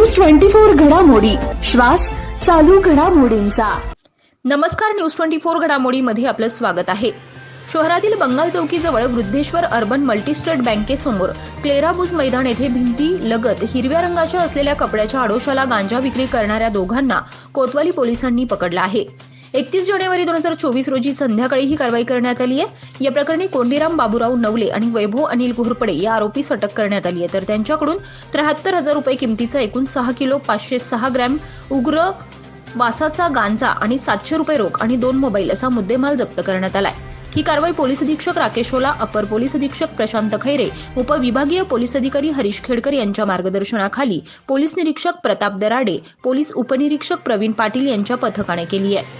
News twenty four घडामोडी. श्वास चालू घडामोडींचा. नमस्कार न्यूज ट्वेंटी फोर घडामोडीमध्ये आपलं स्वागत आहे. शहरातील बंगाल चौकीजवळ वृद्धेश्वर अर्बन मल्टीस्टेट बँकेसमोर क्लेराबुज मैदान येथे भिंती लगत हिरव्या रंगाच्या असलेल्या कपड्याच्या आडोशाला गांजा विक्री करणाऱ्या दोघांना कोतवाली पोलिसांनी पकडलं आहे. एकतीस जानेवारी दोन हजार चोवीस रोजी संध्याकाळी ही कारवाई करण्यात आली आहे. या प्रकरणी कोंडीराम बाबूराव नवले आणि वैभव अनिल घोरपडे या आरोपीस अटक करण्यात आली आहे. तर त्यांच्याकडून त्र्याहत्तर हजार रुपये किमतीचा एकूण सहा किलो पाचशे सहा ग्रॅम उग्र वासाचा गांजा आणि सातशे रुपये रोख आणि दोन मोबाईल असा मुद्देमाल जप्त करण्यात आलाय. ही कारवाई पोलीस अधीक्षक राकेश ओला अपर पोलीस अधीक्षक प्रशांत खैरे उपविभागीय पोलीस अधिकारी हरीश खेडकर यांच्या मार्गदर्शनाखाली पोलीस निरीक्षक प्रताप दराडे पोलीस उपनिरीक्षक प्रवीण पाटील यांच्या पथकाने केली आहे.